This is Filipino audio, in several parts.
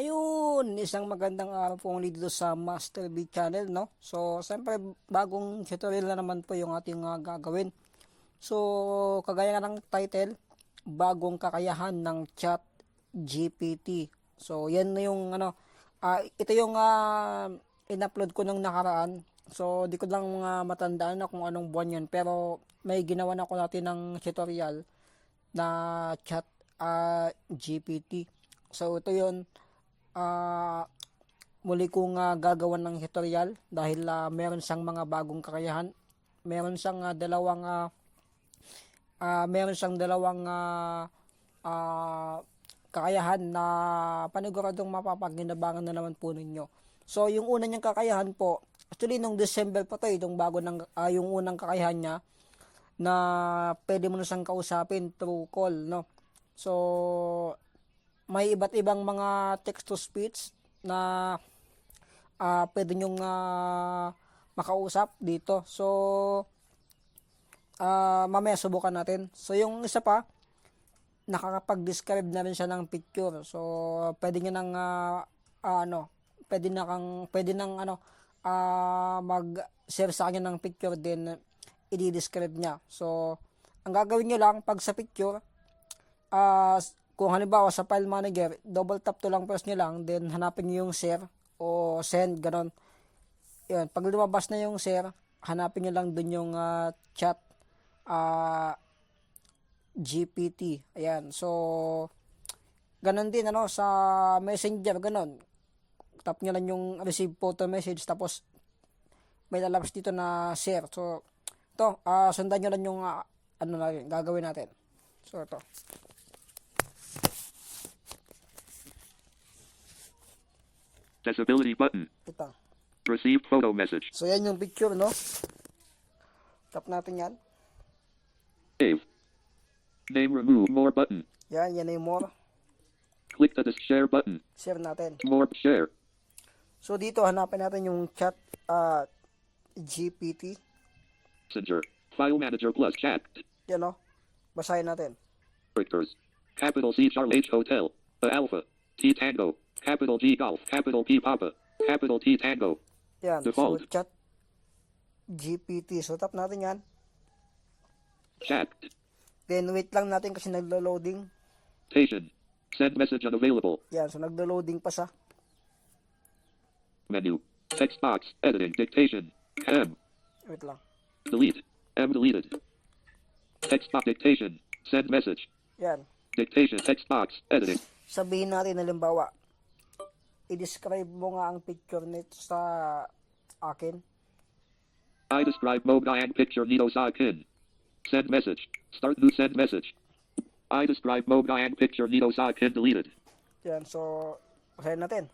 Ayun, isang magandang araw po ulit dito sa Master B channel, no? So, siyempre, bagong tutorial na naman po yung ating ah, gagawin. So, kagaya nga ng title, bagong kakayahan ng chat GPT. So, yan na yung, ano, ah, ito yung ah, in-upload ko nung nakaraan. So, di ko lang ah, matandaan na kung anong buwan yun. Pero, may ginawa na ako natin ng tutorial na chat ah, GPT. So, ito yun ah muli kong ah, gagawan ng tutorial dahil ah, meron siyang mga bagong kakayahan. Meron siyang ah, dalawang ah, ah, meron siyang dalawang ah, ah, kakayahan na paniguradong mapapaginabangan na naman po ninyo. So, yung una niyang kakayahan po, actually nung December pa to, eh, itong bago ng, ah, yung unang kakayahan niya, na pwede mo na siyang kausapin through call, no? So, may iba't ibang mga text to speech na ah pwede nyong ah, makausap dito. So, ah mamaya subukan natin. So, yung isa pa, nakakapag-describe na rin siya ng picture. So, pwede nyo nang, ah, ah, ano, pwede na kang, pwede nang, ano, ah mag-share sa kanya ng picture din, i-describe niya. So, ang gagawin nyo lang, pag sa picture, ah kung halimbawa sa file manager, double tap to lang press nyo lang, then hanapin nyo yung share o send, ganon. Yun, pag lumabas na yung share, hanapin nyo lang dun yung ah, chat ah GPT. Ayan, so, ganon din, ano, sa messenger, ganon. Tap nyo lang yung receive photo message, tapos may lalabas dito na share. So, to, ah sundan nyo lang yung, ah, ano na gagawin natin. So, ito. Accessibility button. Ito. Received photo message. So, yan yung picture, no? Tap natin yan. Save. Name remove more button. Yan, yan na yung more. Click the share button. Share natin. More share. So, dito, hanapin natin yung chat ah GPT. Messenger. File manager plus chat. Yan, no? Basahin natin. Characters. Capital C Charlie H Hotel. A Alpha. T Tango. Capital G Golf. Capital P Papa. Capital T Tango. Yan. So, Default. chat GPT. So, tap natin yan. Chat. Then, wait lang natin kasi naglo-loading. Station. Send message unavailable. Yan. So, naglo-loading pa siya. Menu. Text box. Editing. Dictation. M. Wait lang. Delete. M deleted. Text box. Dictation. Send message. Yan. Dictation. Text box. Editing. Sabihin natin, halimbawa, i-describe mo nga ang picture nito sa akin. I describe mode and picture Nito Sakin. Send message. Start new send message. I describe mode and picture Nito Sakin deleted. Yan. So, basahin natin.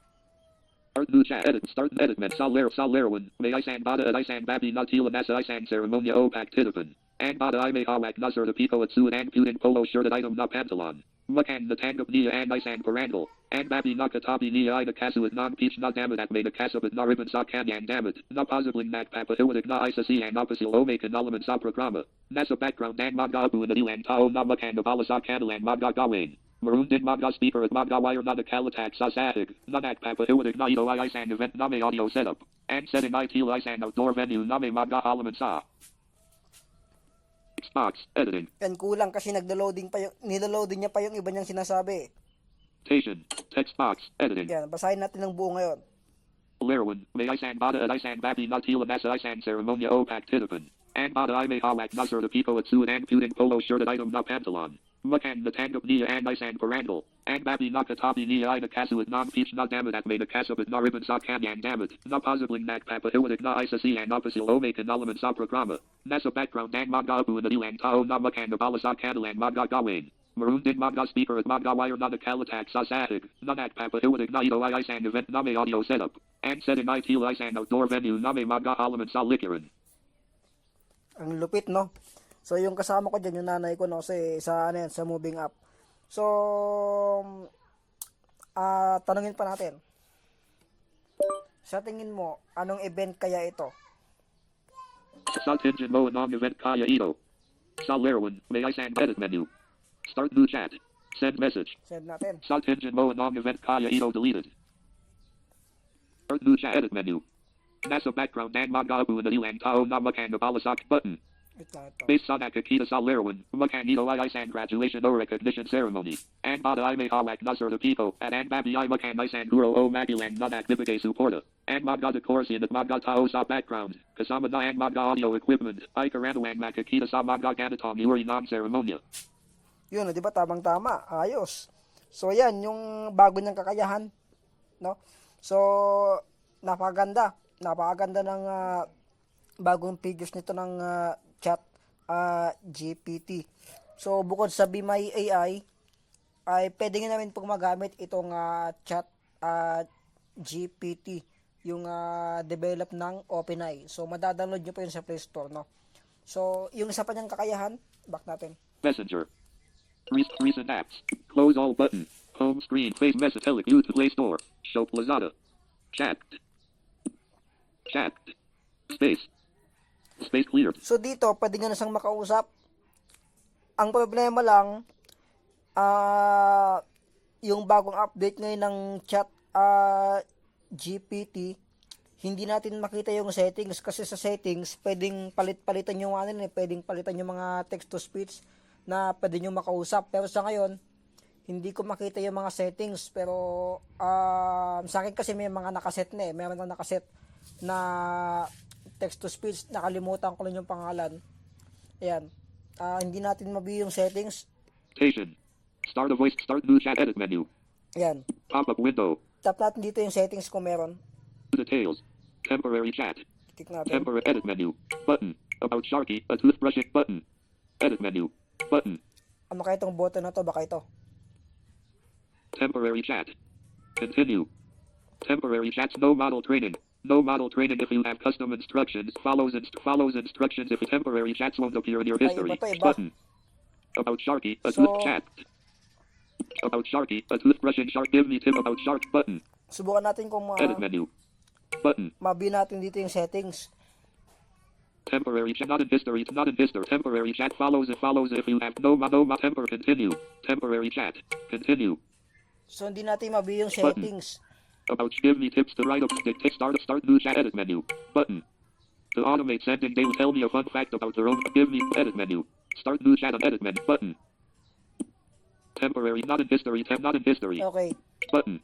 Start new chat edit. Start edit men. Saler Salerwin. May I san bada at I san babi natila nasa I san ceremonia opak titipan. Ang bada I may hawak nasser the pico at suit and putin polo shirt at item na pantalon. Makan the tangap nia and I san parandal. And babi nakatabi nia I the kasu at non peach na dammit at may the kasu at na ribbon sa kanyan dammit. Na posiblin nat papa iwadig na isa si and opposite ome kanalaman sa programa. Nasa background and magabu and adilan tao na makan the bala sa kanalan magagawain. Maroon din magga speaker at magga wire na the kalatak sa sahig. Nanak papa iwadig na ito ay isan event na may audio setup. And setting IT isan outdoor venue na may magga alaman sa. Xbox, editing, Yan, kulang kasi nagdo-loading pa yung, niloloading niya pa yung iba niyang sinasabi. station, text box, editing. Yan, basahin natin ng buo ngayon. Lerwin, may isan bada at isan babi natila nasa isan ceremonia opak titipan. And bada I may hawak nasser the pico at suit and putin polo shirt at item na pantalon. Makan the tangap nia and isan parandal. And babi nakatabi nia i the kasu at non peach na dammit at may at na ribbon sa kanyan dammit. Na posiblin nak papa iwadik na isa si and opposite ome kanalaman sa programa. Nasa background and magabu na dilan tao na makan the bala sa kanalan magagawain. Maroon din magga speaker at magga wire na the kalatak sa sahig. Nanak papa iwadig na ito ay isan event na may audio setup. And setting IT isan outdoor venue na may magga alaman sa likiran. Ang lupit, no? So, yung kasama ko dyan, yung nanay ko, no? Kasi sa, ano yan, sa moving up. So, ah tanungin pa natin. Sa tingin mo, anong event kaya ito? Engine mo non event kaya ito. Sa Lerwin, may isan edit menu. Start new chat. Send message. Send natin. Engine Mo non event Kaya Ito deleted. Earth new chat edit menu. NASA background and Magabu and Ilang Tao na Makanga Balasak button. Wait lang ito. Base Sana Kakita Salerwin, Makangito Isan graduation or recognition ceremony. And Bada I may hawak Nasser the Pico, at and Babi I Makan Isan Guro O Magilang Nadak Nipike Suporta. And Magda the Corsi and Magda Tao sa background. Kasama na and Magda audio equipment. I Karanalang Makakita sa Magda Ganatong Yuri non ceremonia. Yun, di ba? Tamang-tama. Ayos. So, yan, yung bago niyang kakayahan. No? So, napakaganda. Napakaganda ng ah, bagong figures nito ng ah, chat ah, GPT. So, bukod sa Be My AI, ay pwede nyo namin pong magamit itong ah, chat ah, GPT yung ah, develop ng OpenAI. So, madadownload nyo po yun sa Play Store, no? So, yung isa pa niyang kakayahan, back natin. Messenger. Re- recent apps. Close all button. Home screen. Face message. Tele- Use Play Store. Show Lazada. Chat. Chat. Space. Space clear. So dito, pwede nyo na siyang makausap. Ang problema lang, ah yung bagong update ngayon ng chat ah, GPT, hindi natin makita yung settings kasi sa settings, pwedeng palit-palitan yung ano, eh, pwedeng palitan yung mga text to speech na pwede nyo makausap. Pero sa ngayon, hindi ko makita yung mga settings pero um, sa akin kasi may mga nakaset na eh. Meron na nakaset na text to speech. Nakalimutan ko lang yung pangalan. Ayan. Ah, hindi natin mabi yung settings. Station. Start a voice. Start new chat edit menu. Ayan. Pop up window. Tap natin dito yung settings kung meron. Details. Temporary chat. Click natin. Temporary edit menu. Button. About Sharky. A toothbrushing button. Edit menu. Button. Ano kaya itong button na to? Baka ito. Temporary chat. Continue. Temporary chats. No model training. No model training if you have custom instructions. Follows inst- follows instructions if temporary chats won't appear in your history. iba to, iba. Button. About Sharky. A So- chat. About Sharky. A toothbrushing shark. Give me tip about shark. Button. Subukan natin kung ma Edit menu. Button. mabi natin dito yung settings. Temporary chat. Not in history. Not in history. Temporary chat follows it. Follows if you have no no temper. Continue. Temporary chat. Continue. So hindi natin mabi yung settings. About give me tips to write up dictate start start new chat edit menu button. To automate sending they will tell me a fun fact about their own give me edit menu. Start new chat on edit menu button. Temporary not in history temp not in history Okay. button.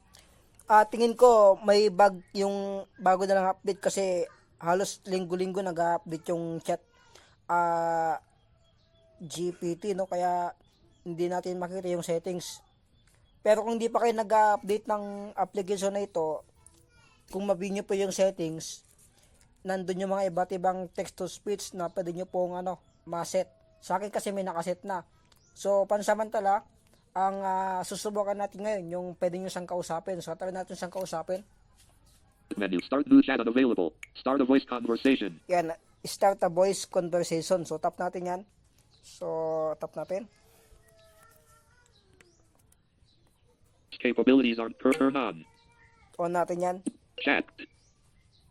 Ah, tingin ko may bug yung bago na lang update kasi halos linggo-linggo nag-update yung chat ah GPT no kaya hindi natin makita yung settings. Pero kung hindi pa kayo nag-update ng application na ito, kung mabi nyo po yung settings, nandun yung mga iba't ibang text to speech na pwede nyo pong ano, maset. Sa akin kasi may nakaset na. So, pansamantala, ang ah, susubukan natin ngayon, yung pwede nyo siyang kausapin. So, try natin siyang kausapin. Menu start new chat unavailable. Start a voice conversation. Yan, start a voice conversation. So, tap natin yan. So, tap natin. Capabilities aren't per turn on. On natin yan. Chat.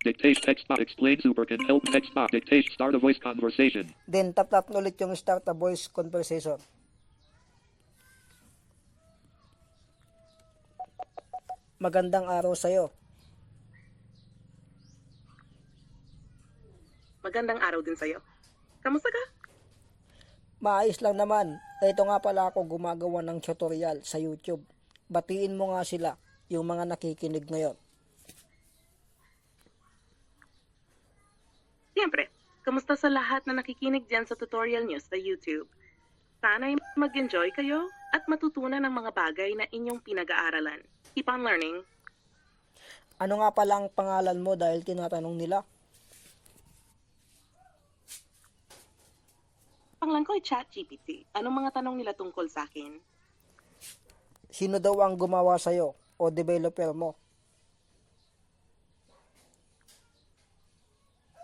Dictate text box explain super can help text box dictate start a voice conversation. Then, tap natin ulit yung start a voice conversation. Magandang araw sa'yo. Magandang araw din sa'yo. Kamusta ka? Maayos lang naman. Ito nga pala ako gumagawa ng tutorial sa YouTube. Batiin mo nga sila, yung mga nakikinig ngayon. Siyempre, kamusta sa lahat na nakikinig dyan sa tutorial news sa YouTube? Sana'y mag-enjoy kayo at matutunan ng mga bagay na inyong pinag-aaralan. Keep on learning. Ano nga pala ang pangalan mo dahil tinatanong nila? Panglan ko ay ChatGPT. Anong mga tanong nila tungkol sa akin? Sino daw ang gumawa sa'yo o developer mo?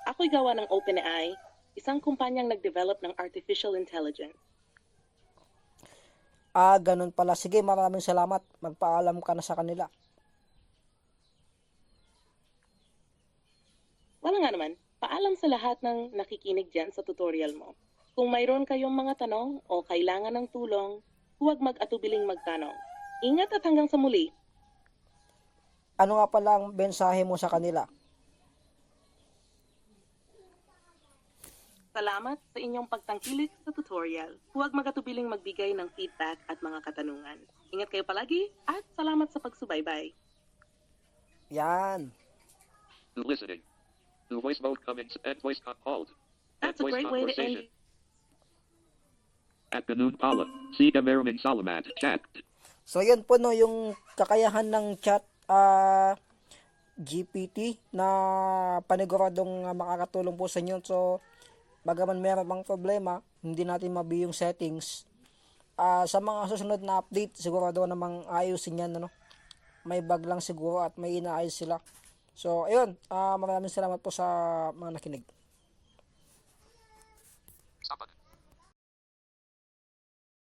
Ako'y gawa ng OpenAI, isang kumpanyang nag-develop ng artificial intelligence. Ah, ganun pala. Sige, maraming salamat. Magpaalam ka na sa kanila. Wala nga naman, paalam sa lahat ng nakikinig dyan sa tutorial mo. Kung mayroon kayong mga tanong o kailangan ng tulong, huwag mag-atubiling magtanong. Ingat at hanggang sa muli. Ano nga pala ang mensahe mo sa kanila? Salamat sa inyong pagtangkilik sa tutorial. Huwag mag-atubiling magbigay ng feedback at mga katanungan. Ingat kayo palagi at salamat sa pagsubaybay. Yan. Listening. To voice mode comments and voice hold. That's a great way to end At Ganoon Pala. See Cameraman Salamat. Chat. So yun po no yung kakayahan ng chat ah, GPT na paniguradong ah, makakatulong po sa inyo. So bagaman meron pang problema, hindi natin mabi yung settings. Ah, sa mga susunod na update, sigurado namang ayusin yan ano. May bug lang siguro at may inaayos sila. So ayun, ah, maraming salamat po sa mga nakinig.